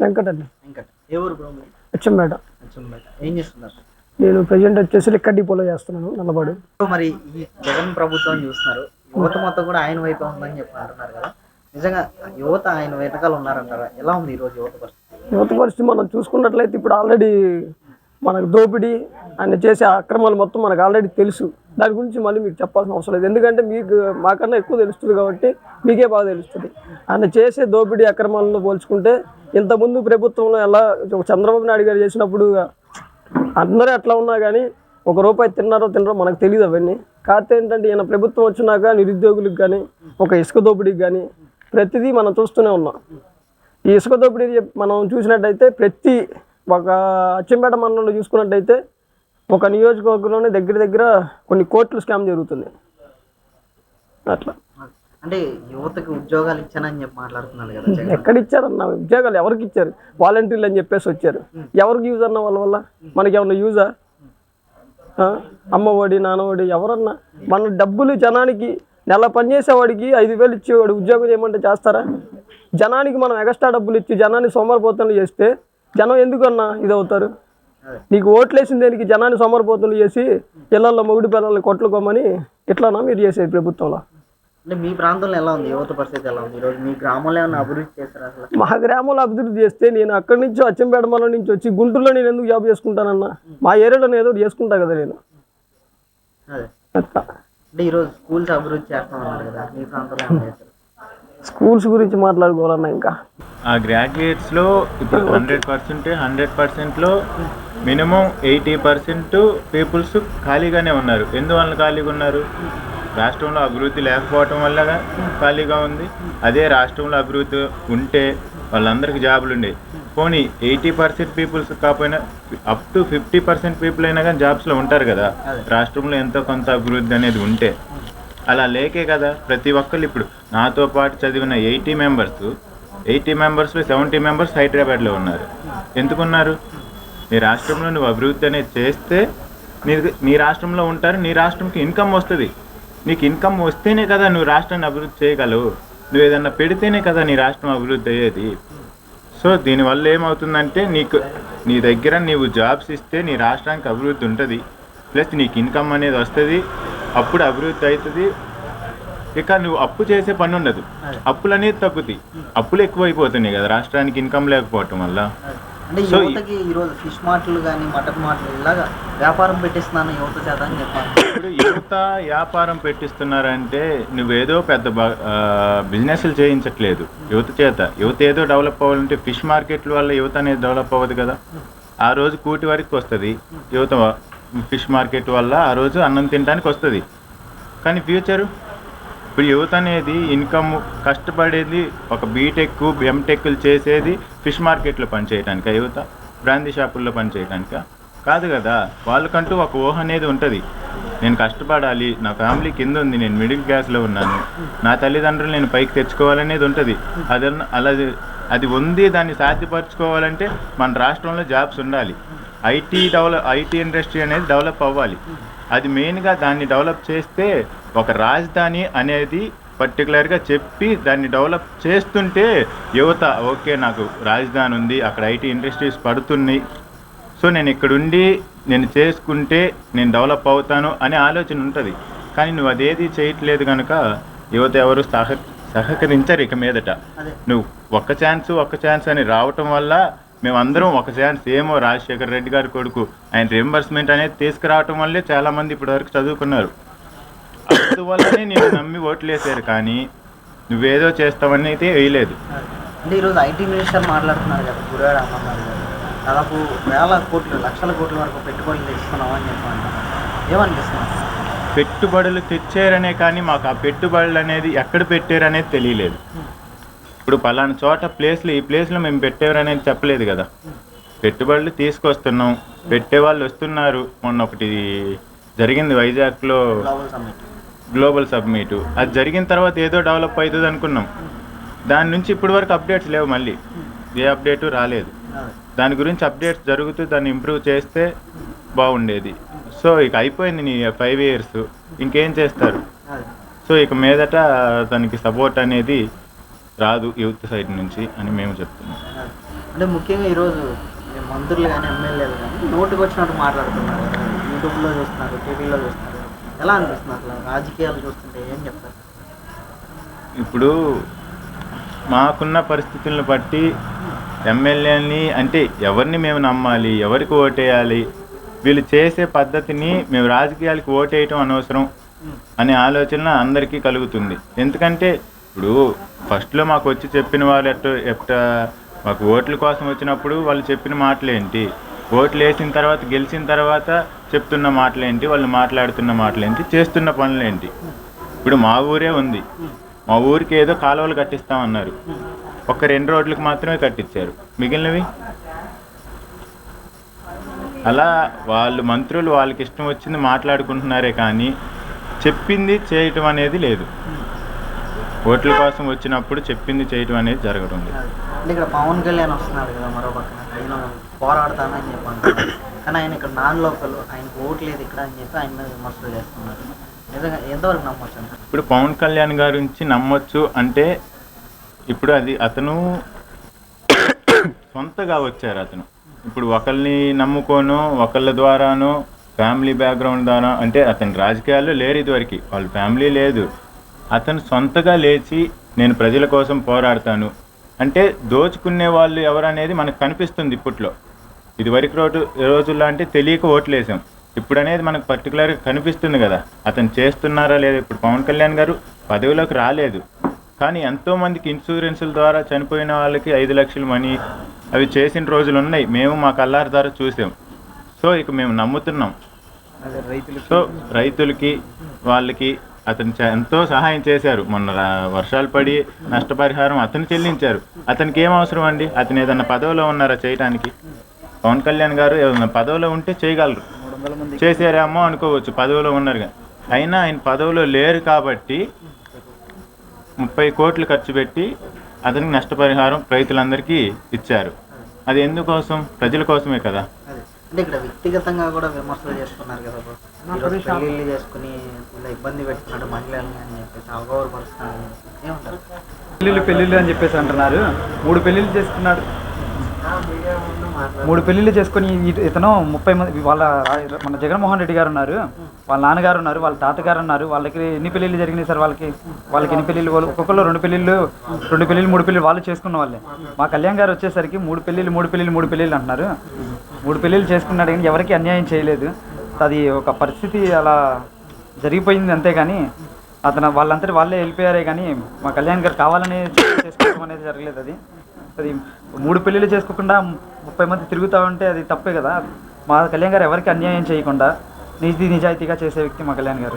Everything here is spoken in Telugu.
వెంకటండి వెంకట్ ఏ ఊరు బ్రో మీరు? అచ్చంపేట. అచ్చంపేట. ఏం చేస్తున్నారు? నేను ప్రజెంట్ వచ్చేసి లిక్క డిపోలో చేస్తున్నాను నల్లబాడు. మరి ఈ జగన్ ప్రభుత్వం చూస్తున్నారు. యువత మొత్తం కూడా ఆయన వైపు ఉందని చెప్పి అంటున్నారు కదా. నిజంగా యువత ఆయన వెనకాల ఉన్నారంటారా? ఎలా ఉంది ఈ రోజు యువత పరిస్థితి? యువత పరిస్థితి మనం చూసుకున్నట్లయితే ఇప్పుడు ఆల్రెడీ మనకు దోపిడీ ఆయన చేసే అక్రమాలు మొత్తం మనకు ఆల్రెడీ తెలుసు. దాని గురించి మళ్ళీ మీకు చెప్పాల్సిన అవసరం లేదు. ఎందుకంటే మీకు మాకన్నా ఎక్కువ తెలుస్తుంది కాబట్టి మీకే బాగా తెలుస్తుంది. ఆయన చేసే దోపిడీ అక్రమాలను పోల్చుకుంటే ఇంతకుముందు ప్రభుత్వంలో ఎలా చంద్రబాబు నాయుడు గారు చేసినప్పుడు అందరూ ఎట్లా ఉన్నా కానీ ఒక రూపాయి తిన్నారో తిన్నారో మనకు తెలియదు అవన్నీ. కాకపోతే ఏంటంటే ఈయన ప్రభుత్వం వచ్చినాక నిరుద్యోగులకు కానీ ఒక ఇసుక దోపిడీకి కానీ ప్రతిదీ మనం చూస్తూనే ఉన్నాం. ఈ ఇసుక దోపిడీ మనం చూసినట్టయితే ప్రతి ఒక అచ్చంపేట మండలంలో చూసుకున్నట్టయితే ఒక నియోజకవర్గంలోనే దగ్గర దగ్గర కొన్ని కోట్ల స్కామ్ జరుగుతుంది. అట్లా. అంటే యువతకి ఉద్యోగాలు ఇచ్చానని చెప్పి మాట్లాడుతున్నారు కదా ఎక్కడ ఇచ్చారన్న ఉద్యోగాలు ఎవరికి ఇచ్చారు? వాలంటీర్లు అని చెప్పేసి వచ్చారు. ఎవరికి యూజ్ అన్న వాళ్ళ వల్ల? మనకి ఏమన్నా యూజా అమ్మఒడి నాన్నఒడి ఎవరన్నా? మన డబ్బులు జనానికి నెల పనిచేసేవాడికి ఐదు వేలు ఇచ్చేవాడు ఉద్యోగం చేయమంటే చేస్తారా? జనానికి మనం ఎక్స్ట్రా డబ్బులు ఇచ్చి జనాన్ని సోమరిపోతులు చేస్తే జనం ఎందుకన్నా ఇది అవుతారు. నీకు ఓట్లేసిన దేనికి జనాన్ని సోమరిపోతులు చేసి పిల్లల్లో మొగుడు పిల్లల్ని కొట్లుకోమని ఇట్లానా మీరు చేసేది ప్రభుత్వంలో? అంటే మీ ప్రాంతంలో ఎలా ఉంది? యువత పరిస్థితి ఎలా ఉంది? ఈ రోజు మీ గ్రామంలో ఏమైనా అభివృద్ధి చేస్తారు అసలు? మా గ్రామంలో అభివృద్ధి చేస్తే నేను అక్కడి నుంచి అచ్చంపేట మండలం నుంచి వచ్చి గుంటూరులో నేను ఎందుకు జాబ్ చేసుకుంటానన్నా? మా ఏరియాలో నేను ఏదో చేసుకుంటా కదా నేను. అదే. అంటే ఈరోజు స్కూల్స్ అభివృద్ధి చేస్తామన్నారు కదా మీ ప్రాంతంలో స్కూల్స్ గురించి మాట్లాడుకోవాలన్నా ఇంకా. ఆ గ్రాడ్యుయేట్స్లో ఇప్పుడు హండ్రెడ్ పర్సెంట్ హండ్రెడ్ పర్సెంట్లో మినిమం ఎయిటీ పర్సెంట్ పీపుల్స్ ఖాళీగానే ఉన్నారు. ఎందువల్ల ఖాళీగా ఉన్నారు? రాష్ట్రంలో అభివృద్ధి లేకపోవటం వల్ల ఖాళీగా ఉంది. అదే రాష్ట్రంలో అభివృద్ధి ఉంటే వాళ్ళందరికీ జాబులు ఉండేవి పోనీ ఎయిటీ పర్సెంట్ పీపుల్స్ కాకపోయినా up to fifty percent people అయినా కానీ జాబ్స్లో ఉంటారు కదా. రాష్ట్రంలో ఎంతో కొంత అభివృద్ధి అనేది ఉంటే. అలా లేకే కదా ప్రతి ఒక్కళ్ళు ఇప్పుడు. నాతో పాటు చదివిన ఎయిటీ మెంబర్స్ ఎయిటీ మెంబర్స్లో సెవెంటీ మెంబర్స్ హైదరాబాద్లో ఉన్నారు. ఎందుకున్నారు? నీ రాష్ట్రంలో నువ్వు అభివృద్ధి అనేది చేస్తే నీ నీ రాష్ట్రంలో ఉంటారు నీ రాష్ట్రంకి ఇన్కమ్ వస్తుంది. నీకు ఇన్కమ్ వస్తేనే కదా నువ్వు రాష్ట్రాన్ని అభివృద్ధి చేయగలవు. నువ్వు ఏదన్నా పెడితేనే కదా నీ రాష్ట్రం అభివృద్ధి అయ్యేది. సో దీనివల్ల ఏమవుతుందంటే నీకు నీ దగ్గర నీవు జాబ్స్ ఇస్తే నీ రాష్ట్రానికి అభివృద్ధి ఉంటుంది. ప్లస్ నీకు ఇన్కమ్ అనేది వస్తుంది. అప్పుడు అభివృద్ధి అవుతుంది. ఇక నువ్వు అప్పు చేసే పని ఉండదు అప్పులు అనేది తగ్గుతాయి అప్పులు ఎక్కువైపోతున్నాయి కదా రాష్ట్రానికి ఇన్కమ్ లేకపోవటం వల్ల. అంటే యువతకి ఈరోజు ఫిష్ మార్ట్లు కానీ మటన్ మార్ట్లు ఇలాగా వ్యాపారం పెట్టిస్తున్నాను యువత చేత అని చెప్పాను ఇప్పుడు యువత వ్యాపారం పెట్టిస్తున్నారంటే నువ్వేదో పెద్ద బిజినెస్లు చేయించట్లేదు యువత చేత. యువత ఏదో డెవలప్ అవ్వాలంటే ఫిష్ మార్కెట్ల వల్ల యువత అనేది డెవలప్ అవ్వదు కదా. ఆ రోజు కూటి వరకు వస్తుంది. యువత ఫిష్ మార్కెట్ వల్ల ఆ రోజు అన్నం తినడానికి వస్తుంది. కానీ ఫ్యూచరు? ఇప్పుడు యువత అనేది ఇన్కమ్ కష్టపడేది ఒక బీటెక్ ఎంటెక్లు చేసేది ఫిష్ మార్కెట్లో పనిచేయడానిక యువత? బ్రాందీ షాపుల్లో పనిచేయడానిక కాదు కదా వాళ్ళకంటూ ఒక ఊహ అనేది ఉంటుంది. నేను కష్టపడాలి నా ఫ్యామిలీ కింద ఉంది నేను మిడిల్ క్లాస్లో ఉన్నాను. నా తల్లిదండ్రులు నేను పైకి తెచ్చుకోవాలనేది ఉంటుంది. అది అలా అది ఉంది దాన్ని సాధ్యపరచుకోవాలంటే మన రాష్ట్రంలో జాబ్స్ ఉండాలి. ఐటీ డెవలప్ ఐటీ ఇండస్ట్రీ అనేది డెవలప్ అవ్వాలి. అది మెయిన్గా దాన్ని డెవలప్ చేస్తే ఒక రాజధాని అనేది పర్టికులర్గా చెప్పి దాన్ని డెవలప్ చేస్తుంటే యువత ఓకే నాకు రాజధాని ఉంది అక్కడ ఐటీ ఇండస్ట్రీస్ పడుతున్నాయి. సో నేను ఇక్కడుండి నేను చేసుకుంటే నేను డెవలప్ అవుతాను అనే ఆలోచన ఉంటుంది. కానీ నువ్వు అదేది చేయట్లేదు కనుక యువత ఎవరు సహ సహకరించరు ఇక మీదట. నువ్వు ఒక్క ఛాన్స్ ఒక్క ఛాన్స్ అని రావటం వల్ల మేమందరం ఒక ఛాన్స్ ఏమో రాజశేఖర్ రెడ్డి గారి కొడుకు. ఆయన రియంబర్స్మెంట్ అనేది తీసుకురావటం వల్లే చాలా మంది ఇప్పటివరకు చదువుకున్నారు. అందువల్లనే నేను నమ్మి ఓట్లు వేసారు కానీ నువ్వేదో చేస్తావని అయితే వేయలేదు. అంటే ఈరోజు ఐటీ మినిస్టర్ మాట్లాడుతున్నారు కదా గురువారు అమ్మన్నారు గారు. దాదాపు వేల కోట్లు లక్షల కోట్ల వరకు పెట్టుబడులు తెస్తున్నాం అని చెప్పి ఏమనిపిస్తున్నారు పెట్టుబడులు తెచ్చారనే కానీ మాకు ఆ పెట్టుబడులు అనేది ఎక్కడ పెట్టారనేది తెలియలేదు. ఇప్పుడు పలానా చోట ప్లేస్లు ఈ ప్లేస్లో మేము పెట్టేవారనేది చెప్పలేదు కదా. పెట్టుబడులు తీసుకొస్తున్నాం. పెట్టే వాళ్ళు వస్తున్నారు. మొన్న ఒకటి జరిగింది వైజాగ్లో గ్లోబల్ సబ్మిట్ అది జరిగిన తర్వాత ఏదో డెవలప్ అవుతుంది అనుకున్నాం. దాని నుంచి ఇప్పటి వరకు అప్డేట్స్ లేవు మళ్ళీ. ఏ అప్డేటు రాలేదు. దాని గురించి అప్డేట్స్ జరుగుతూ దాన్ని ఇంప్రూవ్ చేస్తే బాగుండేది. సో ఇక అయిపోయింది నీ ఫైవ్ ఇయర్స్ ఇంకేం చేస్తారు? సో ఇక మీదట దానికి సపోర్ట్ అనేది రాదు యూత్ సైడ్ నుంచి అని మేము చెప్తున్నాం. అంటే ముఖ్యంగా ఈరోజు మంత్రులు కానీ ఎమ్మెల్యేలు కానీ నోటికి వచ్చినట్టు మాట్లాడుతున్నారు. యూట్యూబ్లో చూస్తున్నారు టీవీలో చూస్తున్నారు. ఎలా అనిపిస్తుంది? అసలు రాజకీయాలు చూస్తుంటే ఏం చెప్తారు? ఇప్పుడు మాకున్న పరిస్థితులను బట్టి ఎమ్మెల్యేని అంటే ఎవరిని మేము నమ్మాలి ఎవరికి ఓటేయాలి వీళ్ళు చేసే పద్ధతిని మేము రాజకీయాలకు ఓటేయటం అనవసరం అనే ఆలోచన అందరికీ కలుగుతుంది. ఎందుకంటే ఇప్పుడు ఫస్ట్లో మాకు వచ్చి చెప్పిన వాళ్ళు ఎట్ట ఎట్ట మాకు ఓట్ల కోసం వచ్చినప్పుడు వాళ్ళు చెప్పిన మాటలేంటి? ఓట్లు వేసిన తర్వాత గెలిచిన తర్వాత చెప్తున్న మాటలేంటి? వాళ్ళు మాట్లాడుతున్న మాటలేంటి? చేస్తున్న పనులేంటి? ఇప్పుడు మా ఊరే ఉంది. మా ఊరికి ఏదో కాలువలు కట్టిస్తామన్నారు. ఒక రెండు రోడ్లకు మాత్రమే కట్టించారు. మిగిలినవి అలా వాళ్ళు మంత్రులు వాళ్ళకి ఇష్టం వచ్చింది మాట్లాడుకుంటున్నారే కానీ చెప్పింది చేయటం అనేది లేదు. ఓట్ల కోసం వచ్చినప్పుడు చెప్పింది చేయటం అనేది జరగడం లేదు. అంటే ఇక్కడ పవన్ కళ్యాణ్ వస్తున్నాడు కదా మరో పక్కన. ఆయన పోరాడతానని చెప్పి అంటున్నారు కానీ ఆయన ఇక్కడ నాన్ లోకల్. ఆయనకు ఓటు లేదు ఇక్కడ అని చెప్పి ఆయన మీద విమర్శలు చేస్తున్నారు. నిజంగా ఎంతవరకు నమ్మొచ్చు ఇప్పుడు పవన్ కళ్యాణ్ గారి నుంచి నమ్మొచ్చు అంటే ఇప్పుడు అది అతను సొంతగా వచ్చారు అతను. ఇప్పుడు ఒకరిని నమ్ముకోను ఒకళ్ళ ద్వారానో ఫ్యామిలీ బ్యాక్గ్రౌండ్ ద్వారా అంటే అతని రాజకీయాల్లో లేరు ఇదివరకు. వాళ్ళ ఫ్యామిలీ లేదు. అతను సొంతగా లేచి నేను ప్రజల కోసం పోరాడతాను. అంటే దోచుకునే వాళ్ళు ఎవరనేది మనకు కనిపిస్తుంది ఇప్పట్లో. ఇదివరకు రోజు రోజుల్లో అంటే తెలియక ఓట్లేసాం. ఇప్పుడు అనేది మనకు పర్టికులర్గా కనిపిస్తుంది కదా. అతను చేస్తున్నారా లేదా? ఇప్పుడు పవన్ కళ్యాణ్ గారు పదవిలోకి రాలేదు. కానీ ఎంతోమందికి ఇన్సూరెన్సుల ద్వారా చనిపోయిన వాళ్ళకి ఐదు లక్షల మనీ అవి చేసిన రోజులు ఉన్నాయి. మేము మా కళ్ళారి ద్వారా చూసాం. సో ఇక మేము నమ్ముతున్నాం. సో రైతులకి వాళ్ళకి అతను ఎంతో సహాయం చేశారు. మొన్న వర్షాలు పడి నష్టపరిహారం అతను చెల్లించారు. అతనికి ఏం అవసరం అండి? అతను ఏదన్నా పదవిలో ఉన్నారా చేయడానికి పవన్ కళ్యాణ్ గారు ఏదన్నా పదవిలో ఉంటే చేయగలరు. చేసారేమో అనుకోవచ్చు పదవిలో ఉన్నారు కానీ. అయినా ఆయన పదవిలో లేరు కాబట్టి ముప్పై కోట్లు ఖర్చు పెట్టి అతనికి నష్టపరిహారం రైతులందరికీ ఇచ్చారు. అది ఎందుకోసం? ప్రజల కోసమే కదా. అంటే ఇక్కడ వ్యక్తిగతంగా కూడా విమర్శలు చేస్తున్నారు కదా. ఈరోజు పెళ్ళిళ్ళు చేసుకుని ఇలా ఇబ్బంది పెడుతున్నాడు మహిళల్ని అని చెప్పేసి అవగౌరవపరుస్తున్నాడు అని చెప్పేసి. ఏమంటారు? పెళ్ళిళ్ళు పెళ్ళిళ్ళు అని చెప్పేసి అంటున్నారు. మూడు పెళ్ళిళ్ళు చేసుకున్నాడు. మూడు పెళ్ళిళ్ళు చేసుకుని ఇత- ఇతను ముప్పై మంది వాళ్ళ మన జగన్మోహన్ రెడ్డి గారు ఉన్నారు. వాళ్ళ నాన్నగారు ఉన్నారు వాళ్ళ తాతగారు ఉన్నారు వాళ్ళకి ఎన్ని పెళ్ళిళ్ళు జరిగినాయి సార్ వాళ్ళకి? వాళ్ళకి ఎన్ని పెళ్ళిళ్ళు? వాళ్ళు ఒక్కొక్కరు రెండు పెళ్ళిళ్ళు రెండు పెళ్ళిళ్ళు మూడు పెళ్ళిళ్ళు వాళ్ళు చేసుకున్న వాళ్ళే. మా కళ్యాణ్ గారు వచ్చేసరికి మూడు పెళ్ళిళ్ళు మూడు పెళ్ళిళ్ళు మూడు పెళ్ళిళ్ళు అంటున్నారు. మూడు పెళ్ళిళ్ళు చేసుకున్నాడు కానీ ఎవరికి అన్యాయం చేయలేదు. అది ఒక పరిస్థితి అలా జరిగిపోయింది అంతేగాని అతను వాళ్ళంతటి వాళ్ళే వెళ్ళిపోయారే కానీ మా కళ్యాణ్ గారు కావాలని చేసుకోవడం అనేది జరగలేదు అది. అది మూడు పెళ్ళిళ్ళు చేసుకోకుండా ముప్పై మంది తిరుగుతూ ఉంటే అది తప్పే కదా. మా కళ్యాణ్ గారు ఎవరికి అన్యాయం చేయకుండా నీతి నిజాయితీగా చేసే వ్యక్తి మా కళ్యాణ్ గారు.